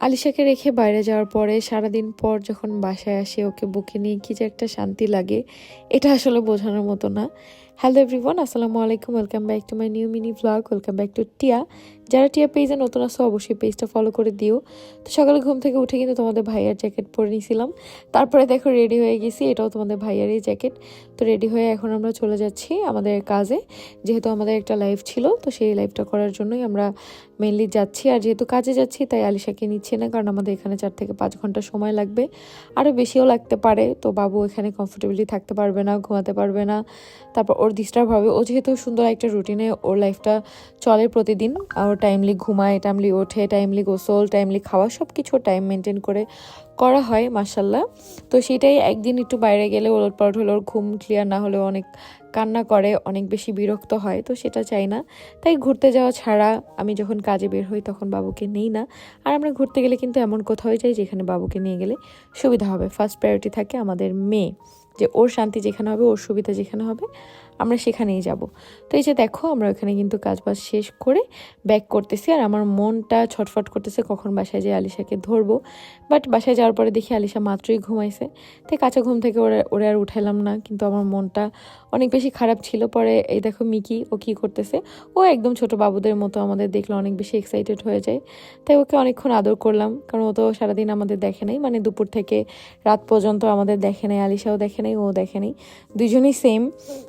আলিশাকে রেখে বাইরে যাওয়ার পরে সারাদিন পর যখন বাসায় আসে, ওকে বুকে নিয়ে কি যে একটা শান্তি লাগে, এটা আসলে বোঝানোর মতো না। হ্যালো এভরিওয়ান আসসালামু আলাইকুম welcome back to my new mini blog welcome back to Tia যারা টিয়া পেজে নতুন আসো অবশ্যই পেজটা ফলো করে দিও। তো সকালে ঘুম থেকে উঠে কিন্তু তোমাদের ভাইয়ার জ্যাকেট পরে নিয়েছিলাম তারপরে দেখো রেডি হয়ে গেছি, এটাও তোমাদের ভাইয়ারই জ্যাকেট তো রেডি হয়ে এখন আমরা চলে যাচ্ছি আমাদের কাজে। যেহেতু আমাদের একটা লাইভ ছিল, তো সেই লাইভটা করার জন্যই আমরা মেনলি যাচ্ছি। আর যেহেতু কাজে যাচ্ছি, তাই আলিশাকে নিচ্ছে না, কারণ আমাদের এখানে চার থেকে পাঁচ ঘণ্টা সময় লাগবে। আরও বেশিও লাগতে পারে, তো বাবু এখানে কমফোর্টেবলি থাকতে পারবে না, ঘুমাতে পারবে না। তারপর ওর ডিস্টার্ব হবে। ও যেহেতু সুন্দর একটা রুটিনে ওর লাইফটা চলে প্রতিদিন, আর টাইমলি ঘুমায় টাইমলি ওঠে টাইমলি গোসল টাইমলি খাওয়া সব কিছু টাইম মেনটেন করে করা হয় মাসাল্লাহ তো সেটাই একদিন একটু বাইরে গেলে ওলট পালট হলে ওর ঘুম ক্লিয়ার না হলেও অনেক কান্না করে, অনেক বেশি বিরক্ত হয়, তো সেটা চাই না। তাই ঘুরতে যাওয়া ছাড়া আমি যখন কাজে বের হই তখন বাবুকে নেই না। আর আমরা ঘুরতে গেলে কিন্তু এমন কোথাও যাই যেখানে বাবুকে নিয়ে গেলে সুবিধা হবে। ফার্স্ট প্রায়োরিটি থাকে আমাদের মেয়ে। যে ওর শান্তি যেখানে হবে, ওর সুবিধা যেখানে হবে, আমরা সেখানেই যাব। তো এই যে দেখো, আমরা ওখানে কিন্তু কাজবাজ শেষ করে ব্যাক করতেছি। আর আমার মনটা ছটফট করতেছে কখন বাসায় যেয়ে আলিশাকে ধরবো। বাট বাসায় যাওয়ার পরে দেখি আলিশা মাত্রই ঘুমাইছে। তাই কাঁচা ঘুম থেকে ওরা, ওরে আর উঠাইলাম না। কিন্তু আমার মনটা অনেক বেশি খারাপ ছিল। পরে এই দেখো মিকি, ও কি করতেছে? ও একদম ছোট বাবুদের মতো আমাদের দেখলে অনেক বেশি এক্সাইটেড হয়ে যায়। তাই ওকে অনেকক্ষণ আদর করলাম। কারণ ও তো সারাদিন আমাদের দেখে নাই। মানে দুপুর থেকে রাত পর্যন্ত আমাদের দেখে নাই, আলিশাও দেখে নাই। ও দেখে নাই। দুজনেই সেম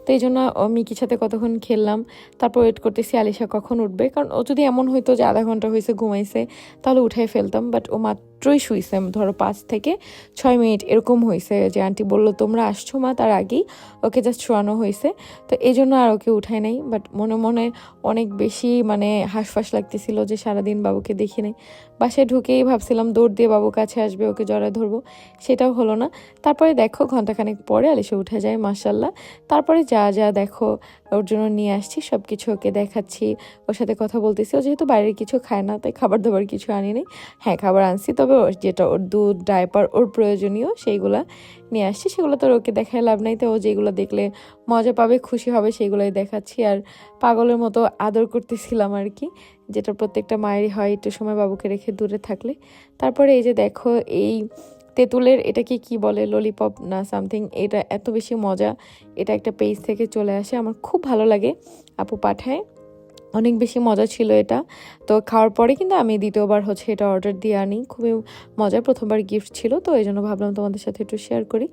তো এই জন্য মিকির সাথে কতক্ষণ খেললাম, তারপর ওয়েট করতেছি আলিশা কখন উঠবে। কারণ ও যদি এমন হইতো যে আধা ঘণ্টা হয়েছে ঘুমাইছে, তাহলে উঠাই ফেলতাম। বাট ও মাত্রই শুইছে, ধরো পাঁচ থেকে ছয় মিনিট এরকম হয়েছে যে আন্টি বলল, তোমরা আসছো মা তার আগেই, ওকে জাস্ট শোয়ানো হয়েছে তো এই জন্য আর ওকে উঠায় নাই বাট মনে মনে অনেক বেশি মানে হাঁসফাঁস লাগতেছিল যে সারাদিন বাবুকে দেখি নাই। বাসায় ঢুকেই ভাবছিলাম, দৌড় দিয়ে বাবু কাছে আসবে, ওকে জড়ায় ধরবো। সেটাও হলো না। তারপরে দেখো ঘন্টাখানেক পরে আলিশা উঠে যায় মাসাল্লাহ তারপরে যা যা দেখো ওর জন্য নিয়ে আসছি সব কিছু ওকে দেখাচ্ছি, ওর সাথে কথা বলতেছি। ও যেহেতু বাইরের কিছু খায় না, তাই খাবার দাবার কিছু আনি নেই। হ্যাঁ খাবার আনছি, তবে ওর যেটা ওর দুধ, ডাইপার, ওর প্রয়োজনীয় সেইগুলা নিয়ে আসছি। সেগুলো তো ওকে দেখায় লাভ নাই, তো ও যেগুলো দেখলে মজা পাবে, খুশি হবে, সেগুলোই দেখাচ্ছি। আর পাগলের মতো আদর করতেছিলাম আর কি, যেটা প্রত্যেকটা মায়েরই হয়, একটু সময় বাবুকে রেখে দূরে থাকলে। তারপরে এই যে দেখো, এই তেঁতুলের এটাকে কি বলে ললিপপ না সামথিং এটা এত বেশি মজা। এটা একটা পেজ থেকে চলে আসে, আমার খুব ভালো লাগে। আপু পাঠায়। অনেক বেশি মজা ছিল এটা। তো খাওয়ার পরে কিন্তু আমি দ্বিতীয়বার হচ্ছে এটা অর্ডার দিয়ে আনি। খুবই মজার প্রথমবার গিফট ছিল, তো এই জন্য ভাবলাম তোমাদের সাথে একটু শেয়ার করি।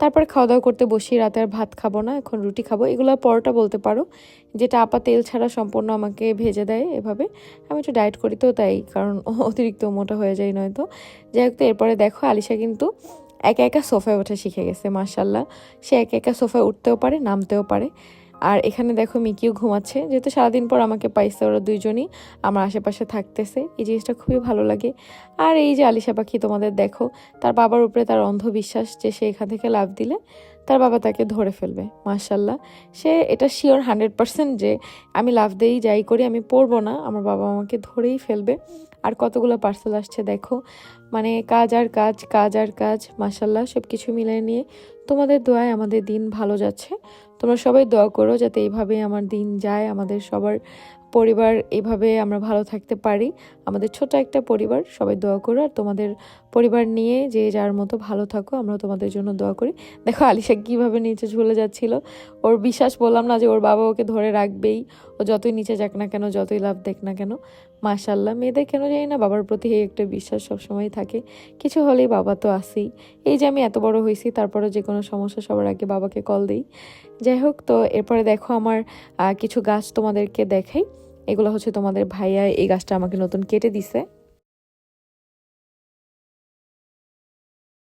তারপর খাওয়া দাওয়া করতে বসি, রাতে আর ভাত খাব না, এখন রুটি খাব। এগুলো পরোটা বলতে পারো, যেটা আপা তেল ছাড়া সম্পূর্ণ আমাকে ভেজে দেয় এভাবে। আমি একটু ডায়েট করি তো তাই, কারণ অতিরিক্ত মোটা হয়ে যায় নয়তো। যাই হোক, তো এরপরে দেখো, আলিশা কিন্তু একা একা সোফায় ওঠা শিখে গেছে মার্শাল্লাহ সে একা একা সোফায় উঠতেও পারে, নামতেও পারে। আর এখানে দেখো মিকিও ঘুমাচ্ছে। যেহেতু সারাদিন পর আমাকে পাইছে ওরা দুইজনই, আমার আশেপাশে থাকতেছে। এই জিনিসটা খুবই ভালো লাগে। আর এই যে আলিশা পাখি তোমাদের দেখো, তার বাবার উপরে তার অন্ধবিশ্বাস যে সে এখান থেকে লাভ দিলে, তার বাবা তাকে ধরে ফেলবে মার্শাল্লাহ সে এটা শিওর হান্ড্রেড পার্সেন্ট যে আমি লাভ দিয়েই যাই করি, আমি পড়ব না, আমার বাবা আমাকে ধরেই ফেলবে। আর কতগুলো পার্সেল আসছে দেখো মানে কাজ আর কাজ কাজ আর কাজ মাসাল্লাহ সব কিছু মিলিয়ে নিয়ে তোমাদের দোয়ায় আমাদের দিন ভালো যাচ্ছে। তোমরা সবাই দোয়া করো যাতে এইভাবে আমার দিন যায়, আমাদের সবার পরিবার এভাবে আমরা ভালো থাকতে পারি। আমাদের ছোট একটা পরিবার, সবাই দোয়া করো। আর তোমাদের পরিবার নিয়ে যে যার মতো ভালো থাকো আমরা তোমাদের জন্য দোয়া করি। দেখো, আলিশা কীভাবে নিচে ঝুলে যাচ্ছিল। ওর বিশ্বাস বললাম না যে ওর বাবা ওকে ধরে রাখবেই। ও যতই নিচে যাক না কেন, যতই লাভ দেখ না কেন মাশাল্লাহ মেয়েদের কেন জানি না বাবার প্রতি এই একটা বিশ্বাস সবসময় থাকে। কিছু হলেই বাবা তো আসেই এই যে আমি এত বড় হয়েছি তারপরে যে কোনো সমস্যা সবার আগে বাবাকে কল দিই। যাই হোক, তো এরপরে দেখো আমার কিছু গাছ তোমাদেরকে দেখাই। এগুলো হচ্ছে তোমাদের ভাইয়া এই গাছটা আমাকে নতুন কেটে দিছে।